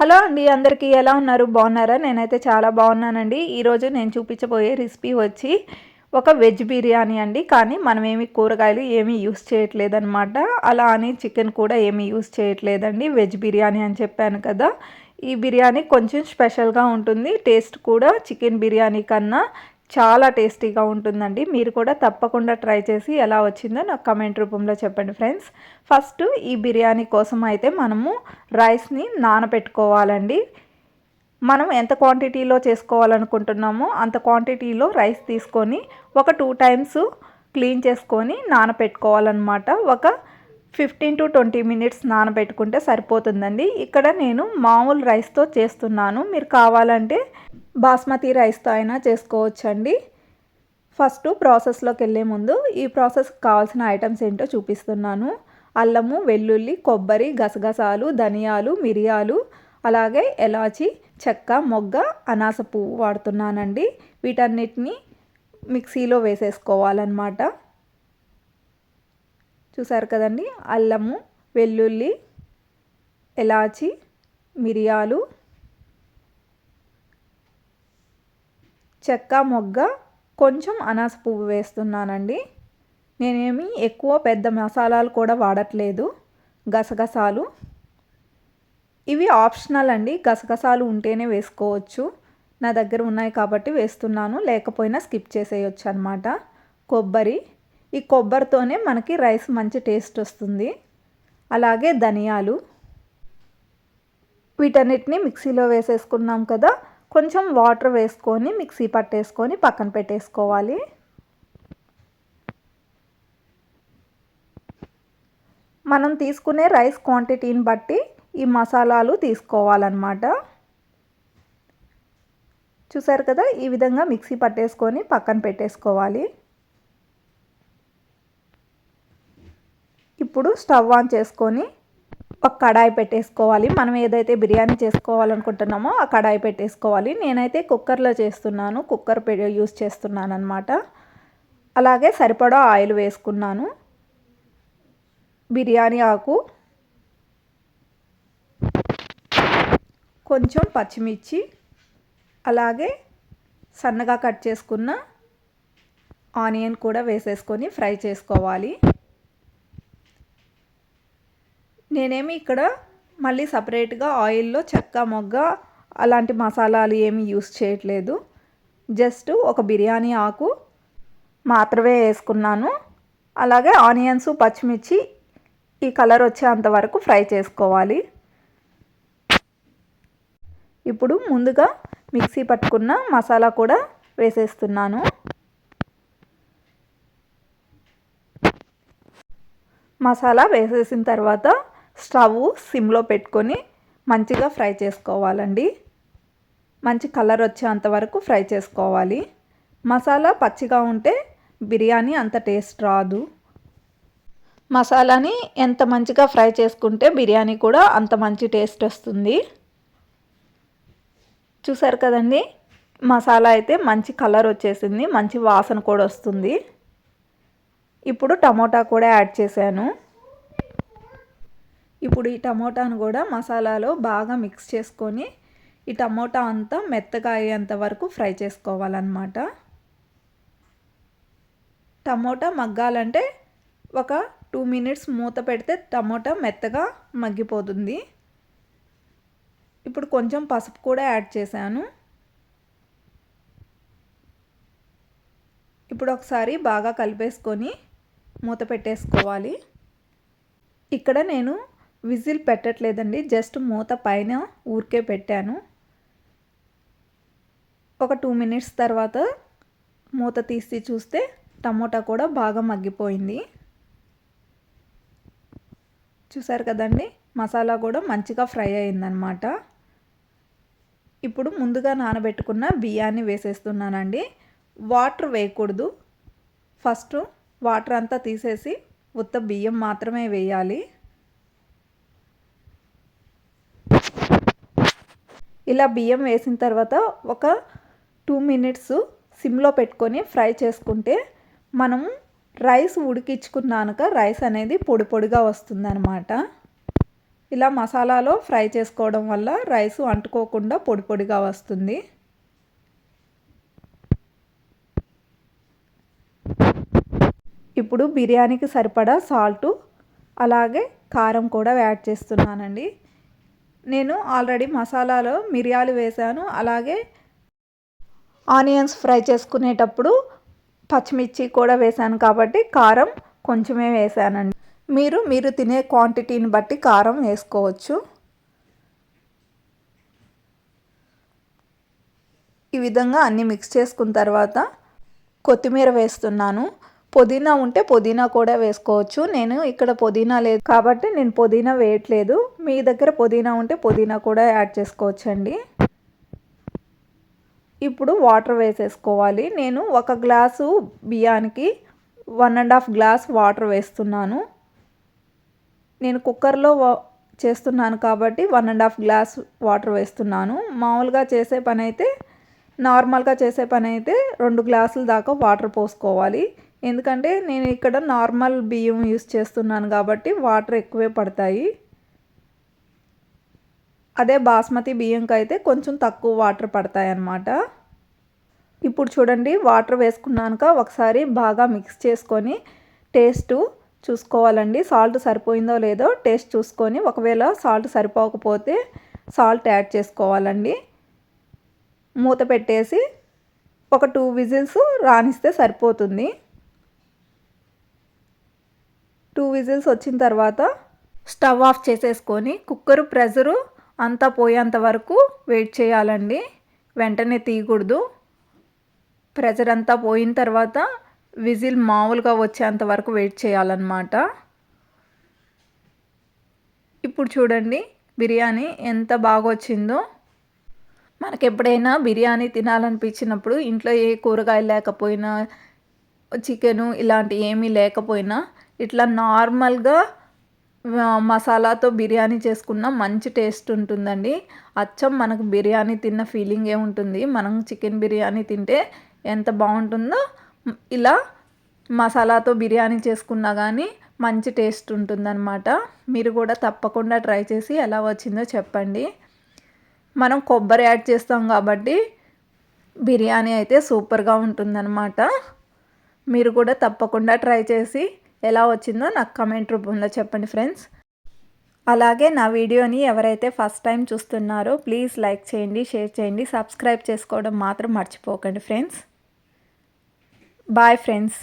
Hello అండి అందరికీ ఎలా ఉన్నారు? బాగున్నారా? నేనైతే చాలా బాగున్నానండి. ఈరోజు నేను చూపించబోయే రెసిపీ వచ్చి ఒక వెజ్ బిర్యానీ అండి. కానీ మనం ఏమి కూరగాయలు ఏమీ యూస్ చేయట్లేదనమాట అలా అని చికెన్ కూడా ఏమీ యూస్ చేయట్లేదండి. వెజ్ బిర్యానీ అని చెప్పాను కదా. ఈ బిర్యానీ కొంచెం స్పెషల్గా ఉంటుంది. టేస్ట్ కూడా చికెన్ బిర్యానీ కన్నా చాలా టేస్టీగా ఉంటుందండి. మీరు కూడా తప్పకుండా ట్రై చేసి ఎలా వచ్చిందో నాకు కమెంట్ రూపంలో చెప్పండి ఫ్రెండ్స్. ఫస్ట్ ఈ బిర్యానీ కోసం అయితే మనము రైస్ని నానబెట్టుకోవాలండి మనం ఎంత క్వాంటిటీలో చేసుకోవాలనుకుంటున్నామో అంత క్వాంటిటీలో రైస్ తీసుకొని ఒక టూ టైమ్స్ క్లీన్ చేసుకొని నానబెట్టుకోవాలన్నమాట ఒక ఫిఫ్టీన్ టు ట్వంటీ మినిట్స్ నానబెట్టుకుంటే సరిపోతుందండి. ఇక్కడ నేను మామూలు రైస్తో చేస్తున్నాను. మీరు కావాలంటే బాస్మతి రైస్తో అయినా చేసుకోవచ్చండి. ఫస్ట్ ప్రాసెస్లోకి వెళ్ళే ముందు ఈ ప్రాసెస్కి కావాల్సిన ఐటమ్స్ ఏంటో చూపిస్తున్నాను. అల్లము వెల్లుల్లి కొబ్బరి గసగసాలు ధనియాలు మిరియాలు అలాగే ఎలాచి చెక్క మొగ్గ అనాస పువ్వు వాడుతున్నానండి. వీటన్నిటిని మిక్సీలో వేసేసుకోవాలన్నమాట. చూసారు కదండి? అల్లము వెల్లుల్లి ఎలాచి మిరియాలు చెక్క మొగ్గ కొంచెం అనాస పువ్వు వేస్తున్నానండి. నేనేమి ఎక్కువ పెద్ద మసాలాలు కూడా వాడట్లేదు. గసగసాలు. ఇవి ఆప్షనల్ అండి. గసగసాలు ఉంటేనే వేసుకోవచ్చు. నా దగ్గర ఉన్నాయి కాబట్టి వేస్తున్నాను. లేకపోయినా స్కిప్ చేసేయచ్చు అనమాట కొబ్బరి. ఈ కొబ్బరితోనే మనకి రైస్ మంచి టేస్ట్ వస్తుంది. అలాగే ధనియాలు. వీటన్నిటిని మిక్సీలో వేసేసుకున్నాం కదా. కొంచెం వాటర్ వేసుకొని మిక్సీ పట్టేసుకొని పక్కన పెట్టేసుకోవాలి. మనం తీసుకునే రైస్ క్వాంటిటీని బట్టి ఈ మసాలాలు తీసుకోవాలన్నమాట. చూసారు కదా? ఈ విధంగా మిక్సీ పట్టేసుకొని పక్కన పెట్టేసుకోవాలి. ఇప్పుడు స్టవ్ ఆన్ చేసుకొని ఒక కడాయి పెట్టేసుకోవాలి. మనం ఏదైతే బిర్యానీ చేసుకోవాలనుకుంటున్నామో ఆ కడాయి పెట్టేసుకోవాలి. నేనైతే కుక్కర్లో చేస్తున్నాను. కుక్కర్ యూస్ చేస్తున్నాను అనమాట అలాగే సరిపడా ఆయిల్ వేసుకున్నాను. బిర్యానీ ఆకు. కొంచెం పచ్చిమిర్చి. అలాగే సన్నగా కట్ చేసుకున్న ఆనియన్ కూడా వేసేసుకొని ఫ్రై చేసుకోవాలి. నేనేమి ఇక్కడ మళ్ళీ సపరేట్గా ఆయిల్లో చెక్క మొగ్గ అలాంటి మసాలాలు ఏమి యూస్ చేయట్లేదు. జస్ట్ ఒక బిర్యానీ ఆకు మాత్రమే వేసుకున్నాను. అలాగే ఆనియన్స్ పచ్చిమిర్చి ఈ కలర్ వచ్చేంత వరకు ఫ్రై చేసుకోవాలి. ఇప్పుడు ముందుగా మిక్సీ పట్టుకున్న మసాలా కూడా వేసేస్తున్నాను. మసాలా వేసేసిన తర్వాత స్టవ్ సిమ్లో పెట్టుకొని మంచిగా ఫ్రై చేసుకోవాలండి. మంచి కలర్ వచ్చేంత వరకు ఫ్రై చేసుకోవాలి. మసాలా పచ్చిగా ఉంటే బిర్యానీ అంత టేస్ట్ రాదు. మసాలాని ఎంత మంచిగా ఫ్రై చేసుకుంటే బిర్యానీ కూడా అంత మంచి టేస్ట్ వస్తుంది. చూసారు కదండి? మసాలా అయితే మంచి కలర్ వచ్చేసింది మంచి వాసన కూడా వస్తుంది. ఇప్పుడు టమోటా కూడా యాడ్ చేశాను. ఇప్పుడు ఈ టమోటాను కూడా మసాలాలో బాగా మిక్స్ చేసుకొని ఈ టమోటా అంతా మెత్తగా అయ్యేంత వరకు ఫ్రై చేసుకోవాలన్నమాట. టమోటా మగ్గాలంటే ఒక టూ మినిట్స్ మూత పెడితే టమోటా మెత్తగా మగ్గిపోతుంది. ఇప్పుడు కొంచెం పసుపు కూడా యాడ్ చేశాను. ఇప్పుడు ఒకసారి బాగా కలిపేసుకొని మూత పెట్టేసుకోవాలి. ఇక్కడ నేను విజిల్ పెట్టట్లేదండి. జస్ట్ మూత పైన ఊరికే పెట్టాను. ఒక టూ మినిట్స్ తర్వాత మూత తీసి చూస్తే టమోటా కూడా బాగా మగ్గిపోయింది. చూసారు కదండి? మసాలా కూడా మంచిగా ఫ్రై అయిందనమాట ఇప్పుడు ముందుగా నానబెట్టుకున్న బియ్యాన్ని వేసేస్తున్నానండి. వాటర్ వేయకూడదు. ఫస్ట్ వాటర్ అంతా తీసేసి ఉత్త బియ్యం మాత్రమే వేయాలి. ఇలా బియ్యం వేసిన తర్వాత ఒక టూ మినిట్స్ సిమ్లో పెట్టుకొని ఫ్రై చేసుకుంటే మనం రైస్ ఉడికించుకున్నాక రైస్ అనేది పొడి పొడిగా వస్తుందన్నమాట. ఇలా మసాలాలో ఫ్రై చేసుకోవడం వల్ల రైస్ అంటుకోకుండా పొడి పొడిగా వస్తుంది. ఇప్పుడు బిర్యానీకి సరిపడా సాల్టు అలాగే కారం కూడా యాడ్ చేస్తున్నానండి. నేను ఆల్రెడీ మసాలాలో మిరియాలు వేశాను అలాగే ఆనియన్స్ ఫ్రై చేసుకునేటప్పుడు పచ్చిమిర్చి కూడా వేశాను కాబట్టి కారం కొంచెమే వేసానండి. మీరు మీరు తినే క్వాంటిటీని బట్టి కారం వేసుకోవచ్చు. ఈ విధంగా అన్నీ మిక్స్ చేసుకున్న తర్వాత కొత్తిమీర వేస్తున్నాను. పుదీనా ఉంటే పుదీనా కూడా వేసుకోవచ్చు. నేను ఇక్కడ పుదీనా లేదు కాబట్టి నేను పుదీనా వేయట్లేదు. మీ దగ్గర పుదీనా ఉంటే పుదీనా కూడా యాడ్ చేసుకోవచ్చండి. ఇప్పుడు వాటర్ వేసేసుకోవాలి. నేను ఒక గ్లాసు బియ్యానికి one and half glass water వేస్తున్నాను. నేను కుక్కర్లో చేస్తున్నాను కాబట్టి one and half glass water వేస్తున్నాను. మామూలుగా చేసే పని అయితే నార్మల్గా చేసే పని అయితే రెండు గ్లాసుల దాకా వాటర్ పోసుకోవాలి. ఎందుకంటే నేను ఇక్కడ నార్మల్ బియ్యం యూస్ చేస్తున్నాను కాబట్టి వాటర్ ఎక్కువే పడతాయి. అదే బాస్మతి బియ్యంకి అయితే కొంచెం తక్కువ వాటర్ పడతాయి అన్నమాట ఇప్పుడు చూడండి వాటర్ వేసుకున్నాక ఒకసారి బాగా మిక్స్ చేసుకొని టేస్ట్ చూసుకోవాలండి. సాల్ట్ సరిపోయిందో లేదో టేస్ట్ చూసుకొని ఒకవేళ సాల్ట్ సరిపోకపోతే సాల్ట్ యాడ్ చేసుకోవాలండి. మూత పెట్టేసి ఒక టూ విజిల్స్ రానిస్తే సరిపోతుంది. టూ విజిల్స్ వచ్చిన తర్వాత స్టవ్ ఆఫ్ చేసేసుకొని కుక్కర్ ప్రెజరు అంతా పోయేంత వరకు వెయిట్ చేయాలండి. వెంటనే తీయకూడదు. ప్రెజర్ అంతా పోయిన తర్వాత విజిల్ మామూలుగా వచ్చేంత వరకు వెయిట్ చేయాలన్నమాట. ఇప్పుడు చూడండి బిర్యానీ ఎంత బాగా వచ్చిందో. మనకి ఎప్పుడైనా బిర్యానీ తినాలనిపించినప్పుడు ఇంట్లో ఏ కూరగాయలు లేకపోయినా చికెను ఇలాంటి ఏమీ లేకపోయినా ఇట్లా నార్మల్గా మసాలాతో బిర్యానీ చేసుకున్న మంచి టేస్ట్ ఉంటుందండి. అచ్చం మనకు బిర్యానీ తిన్న ఫీలింగే ఉంటుంది. మనం చికెన్ బిర్యానీ తింటే ఎంత బాగుంటుందో ఇలా మసాలాతో బిర్యానీ చేసుకున్నా కానీ మంచి టేస్ట్ ఉంటుందన్నమాట. మీరు కూడా తప్పకుండా ట్రై చేసి ఎలా వచ్చిందో చెప్పండి. మనం కొబ్బరి యాడ్ చేస్తాం కాబట్టి బిర్యానీ అయితే సూపర్గా ఉంటుందన్నమాట. మీరు కూడా తప్పకుండా ట్రై చేసి ఎలా వచ్చిందో నాకు కమెంట్ రూపంలో చెప్పండి ఫ్రెండ్స్ అలాగే నా వీడియోని ఎవరైతే ఫస్ట్ టైం చూస్తున్నారో ప్లీజ్ లైక్ చేయండి షేర్ చేయండి సబ్స్క్రైబ్ చేసుకోవడం మాత్రం మర్చిపోకండి ఫ్రెండ్స్ బాయ్ ఫ్రెండ్స్